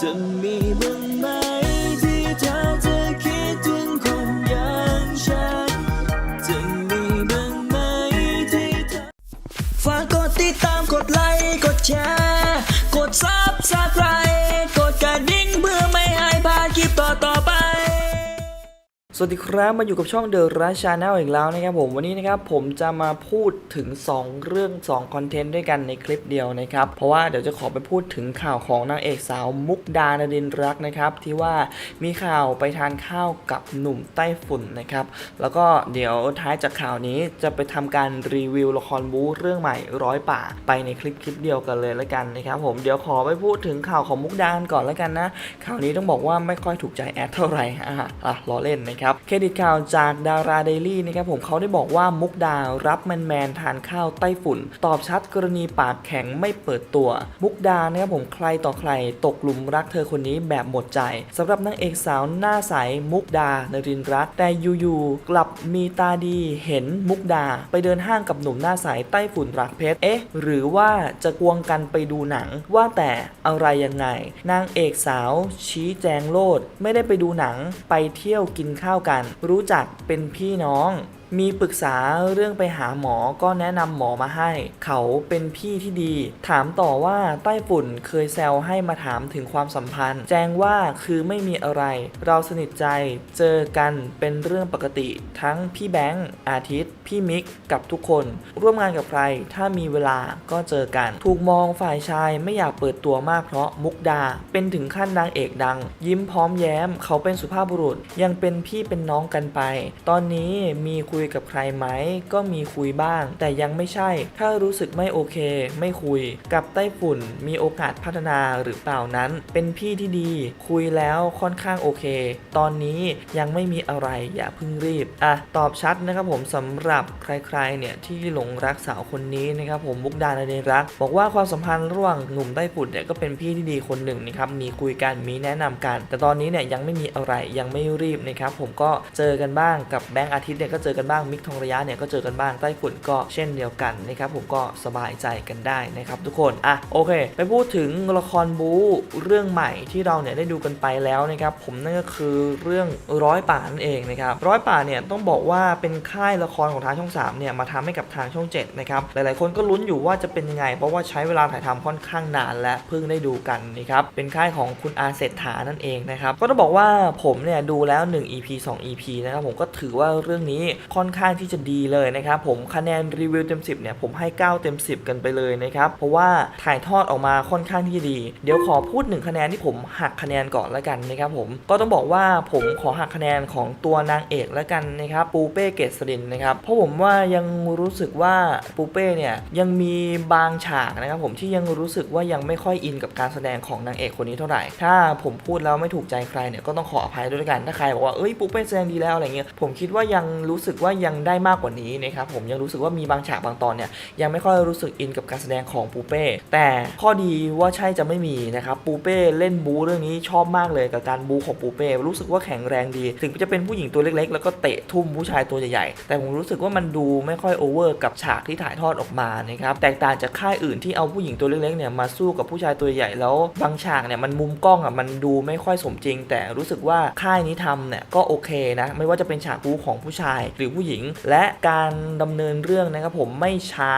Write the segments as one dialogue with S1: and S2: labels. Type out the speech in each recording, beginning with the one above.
S1: จะมีบ้างไหม สวัสดีครับมาอยู่กับช่องเดอะราชาแนลอีกแล้วนะครับผมวันนี้นะครับผมจะมาพูดถึง 2 เรื่อง2คอนเทนต์ด้วยกันในคลิปเดียวนะครับเพราะว่าเดี๋ยวจะขอไปพูดถึงข่าวของนางเอกสาวมุกดานดินรักนะครับที่ว่ามีข่าวไปทานข้าวกับหนุ่มไต้ฝุ่นนะครับแล้วก็เดี๋ยวท้ายจากข่าวนี้จะไปทำการรีวิวละครบู๊เรื่องใหม่ร้อยป่าไปในคลิปคลิปเดียวกันเลยแล้วกันนะครับผมเดี๋ยวขอไปพูดถึงข่าวของมุกดาก่อนแล้วกันนะข่าวนี้ต้องบอกว่าไม่ค่อยถูกใจแอดเท่าไหร่อะอะล้อเล่นนะครับเครดิตข่าวจากดาราเดลี่นะครับผมเขาได้บอกว่ามุกดารับแมนแมนทานข้าวไต้ฝุ่น ตอบชัดกรณีปากแข็งไม่เปิดตัว มุกดานะครับผมใครต่อใครตกหลุมรักเธอคนนี้แบบหมดใจสำหรับนางเอกสาวหน้าใสมุกดานรินรัตน์แต่อยู่ๆกลับมีตาดีเห็นมุกดา ไปเดินห้างกับหนุ่มหน้าใสไต้ฝุ่นรักเพชรเอ๊ะ หรือว่าจะควงกันไปดูหนังว่าแต่อะไรยังไง นางเอกสาวชี้แจงโลด ไม่ได้ไปดูหนังไปเที่ยวกินข้าวกัน รู้จักเป็นพี่น้อง มีปรึกษาเรื่องไปหาหมอก็แนะนำหมอมาให้ เขาเป็นพี่ที่ดี ถามต่อว่าใต้ฝุ่นเคยแซวให้มาถามถึงความสัมพันธ์ แจ้งว่าคือไม่มีอะไร เราสนิทใจเจอกันเป็นเรื่องปกติ ทั้งพี่แบงค์อาทิตย์ พี่มิกกับทุกคน ร่วมงานกับใคร ถ้ามีเวลาก็เจอกัน ถูกมองฝ่ายชายไม่อยากเปิดตัวมากเพราะมุกดา เป็นถึงขั้นนางเอกดัง ยิ้มพร้อมแย้ม เขาเป็นสุภาพบุรุษ ยังเป็นพี่เป็นน้องกันไป ตอนนี้มีคุยกับใครไหม ก็มีคุยบ้าง แต่ยังไม่ใช่ ถ้ารู้สึกไม่โอเค ไม่คุย กับไต้ฝุ่นมีโอกาสพัฒนาหรือเปล่านั้น เป็นพี่ที่ดี คุยแล้วค่อนข้างโอเค ตอนนี้ยังไม่มีอะไรอย่าเพิ่งรีบอะตอบชัดนะครับผมสำหรับใครๆเนี่ยที่หลงรักสาวคนนี้นะครับผมมุกดาในเดรัก บอกว่าความสัมพันธ์ระหว่างหนุ่มไต้ฝุ่นเนี่ยก็เป็นพี่ที่ดีคนหนึ่งนะครับมีคุยกันมีแนะนำกัน แต่ตอนนี้เนี่ยยังไม่มีอะไรยังไม่รีบนะครับผมก็เจอกันบ้างกับแบงค์อาทิตย์เนี่ยก็เจอกันบ้างมิกทองระยะเนี่ยก็เจอกันบ้างไต้ฝุ่นก็เช่นเดียวกันนะครับผมก็สบายใจกันได้นะครับทุกคนอะโอเค ไปพูดถึงละครบู๊เรื่องใหม่ที่เราเนี่ยได้ดูกันไปแล้วนะครับผมนั่นก็คือเรื่องร้อยป่านั่นเองนะครับร้อยป่าเนี่ยต้องบอกว่าเป็นค่ายละครของทางช่อง3เนี่ยมาทำให้กับทางช่อง7นะครับหลายๆ คนก็ลุ้นอยู่ว่าจะเป็นยังไง เพราะว่าใช้เวลาถ่ายทำค่อนข้างนานและเพิ่งได้ดูกันนะครับเป็นค่ายของคุณอาเศรษฐานั่นเองนะครับก็ต้องบอกว่าผมเนี่ยดูแล้ว 1 EP 2 EP นะครับผมก็ถือว่าเรื่องนี้ค่อนข้างที่จะดีเลยนะครับผมคะแนนรีวิวเต็ม 10เนี่ยผมให้ 9 เต็ม 10 กันไปเลยนะครับเพราะว่าถ่ายทอดออกมาค่อนข้างที่จะดี เดี๋ยวขอพูดหนึ่งคะแนนที่ผมหักคะแนนก่อนแล้วกันนะครับผมก็ต้องบอกว่าผมขอหักคะแนนของตัวนางเอกแล้วกันนะครับปูเป้เกษรินนะครับเพราะผมว่ายังรู้สึกว่าปูเป้เนี่ยยังมีบางฉากนะครับผมที่ยังรู้สึกว่ายังไม่ค่อยอินกับการแสดงของนางเอกคนนี้เท่าไหร่ ถ้าผมพูดแล้วไม่ถูกใจใครเนี่ยก็ต้องขออภัยด้วยกันถ้าใครบอกว่าเอ้ยปูเป้แสดงดีแล้วอะไรเงี้ยผมคิดว่ายังรู้สึกว่าว่ายังได้มากกว่านี้นะครับผมยังรู้สึกว่ามีบางฉากบางตอนเนี่ยยังไม่ค่อยรู้สึกอินกับการแสดงของปูเป้ แต่ข้อดีว่าใช่จะไม่มีนะครับปูเป้เล่นบูเรื่องนี้ชอบมากเลยกับการบูของปูเป้รู้สึกว่าแข็งแรงดี ถึงจะเป็นผู้หญิงตัวเล็กๆ แล้วก็เตะทุ่มผู้ชายตัวใหญ่ๆแต่ผมรู้สึกว่ามันดูไม่ค่อยโอเวอร์กับฉากที่ถ่ายทอดออกมานะครับแตกต่างจากค่ายอื่นที่เอาผู้หญิงตัวเล็กๆเนี่ยมาสู้กับผู้ชายตัวใหญ่แล้วบางฉากเนี่ยมันมุมกล้องอะมันดูไม่ค่อยสมจริง แต่รู้สึกว่าค่ายนี้ทำเนี่ยก็โอเคนะไม่ว่าจะเป็นฉากบูของผู้ชายหรือผหญิง และการดำเนินเรื่องนะครับผมไม่ช้า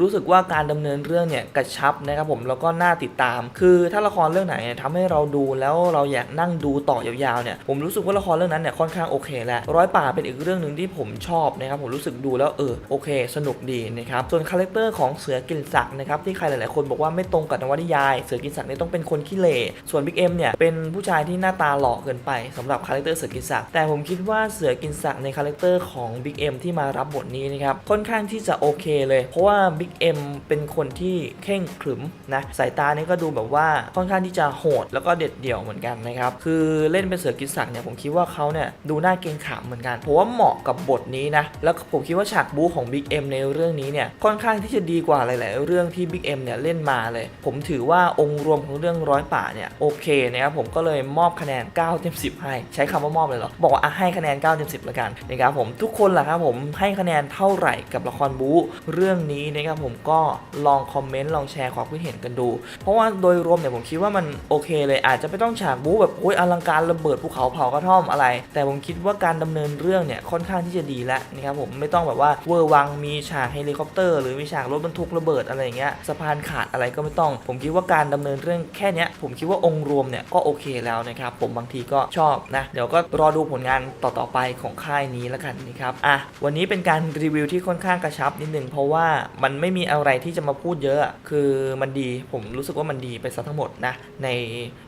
S1: รู้สึกว่าการดำเนินเรื่องเนี่ยกระชับนะครับผมแล้วก็น่าติดตาม คือถ้าละครเรื่องไหนทำให้เราดูแล้วเราอยากนั่งดูต่อยาวๆเนี่ยผมรู้สึกว่าละครเรื่องนั้นเนี่ยค่อนข้างโอเคแหละร้อยป่าเป็นอีกเรื่องหนึ่งที่ผมชอบนะครับผมรู้สึกดูแล้วเออโอเค สนุกดีนะครับส่วนคาแรคเตอร์ของเสือกินศักนะครับที่ใครหลายๆคนบอกว่าไม่ตรงกับนวนิยาย เสือกินศักเนี่ยต้องเป็นคนขี้เหร่ส่วนบิ๊กเอ็มเนี่ยเป็นผู้ชายที่หน้าตาหล่อเกินไปสำหรับคาแรคเตอร์เสือกินศักแต่ผมคิดว่าเสือกินศักในคาแรคเตอร์ของบิ๊กเอ็มที่มารับบทนี้นะครับค่อนข้างที่จะโอเคเลย เพราะว่าบิ๊กเอ็มเป็นคนที่เข่งขรึมนะสายตาเนี่ยก็ดูแบบว่าค่อนข้างที่จะโหดแล้วก็เด็ดเดี่ยวเหมือนกันนะครับคือเล่นเป็นเสือกินศักเนี่ยผมคิดว่าเขาเนี่ยดูน่าเกรงขามเหมือนกันเพราะว่าเหมาะกับบทนี้นะแล้วผมคิดว่าฉากบู๊ของบิ๊กเอ็มในเรื่องนี้เนี่ยค่อนข้างที่จะดีกว่าหลาย ๆ เรื่องที่บิ๊กเอ็มเนี่ยเล่นมาเลย ผมถือว่าองค์รวมของเรื่องร้อยป่าเนี่ยโอเคนะครับผมก็เลยมอบคะแนน9เต็ม10 ให้ ใช้คำว่ามอบเลยเหรอบอกว่าให้คะแนน9เต็ม10แล้วกันนะครับผมทุกคนคนล่ะครับผมให้คะแนนเท่าไหร่กับละครบู๊เรื่องนี้นะครับผมก็ลองคอมเมนต์ลองแชร์ความคิดเห็นกันดู เพราะว่าโดยรวมเนี่ยผมคิดว่ามันโอเคเลยอาจจะไม่ต้องฉากบู๊แบบโอ้ยอลังการระเบิดภูเขาเผากระท่อมอะไร แต่ผมคิดว่าการดำเนินเรื่องเนี่ยค่อนข้างที่จะดีแล้วนะครับผมไม่ต้องแบบว่าเวอร์วังมีฉากเฮลิคอปเตอร์หรือมีฉากรถบรรทุกระเบิดอะไรอย่างเงี้ยสะพานขาดอะไรก็ไม่ต้อง ผมคิดว่าการดำเนินเรื่องแค่นี้ผมคิดว่าองค์รวมเนี่ยก็โอเคแล้วนะครับผมบางทีก็ชอบนะเดี๋ยวก็รอดูผลงานต่อๆไปของค่ายนี้แล้วกันนะครับอะวันนี้เป็นการรีวิวที่ค่อนข้างกระชับนิดนึงเพราะว่ามันไม่มีอะไรที่จะมาพูดเยอะคือมันดีผมรู้สึกว่ามันดีไปซะทั้งหมดนะใน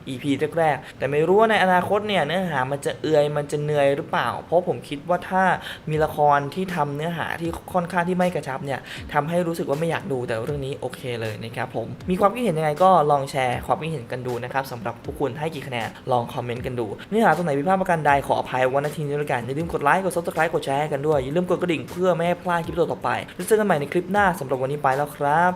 S1: EP แรกๆแต่ไม่รู้ว่าในอนาคตเนี่ยเนื้อหามันจะเอื่อยมันจะเหนื่อยหรือเปล่า เพราะผมคิดว่าถ้ามีละครที่ทำเนื้อหาที่ค่อนข้างที่ไม่กระชับเนี่ยทำให้รู้สึกว่าไม่อยากดูแต่เรื่องนี้โอเคเลยนะครับผมมีความคิดเห็นยังไงก็ลองแชร์ความคิดเห็นกันดูนะครับสำหรับพวกคุณให้กี่คะแนนลองคอมเมนต์กันดูเนื้อหาตรงไหนพิพาทประการใดขออภัยวันนาทีนี้แล้วกันอย่าลืมกดไลค์กด subscribe กดแชร์กันด้วยอย่าลืมกดกระดิ่งเพื่อไม่ให้พลาดคลิปต่อไปแล้วเจอกันใหม่ในคลิปหน้าสำหรับวันนี้ไปแล้วครับ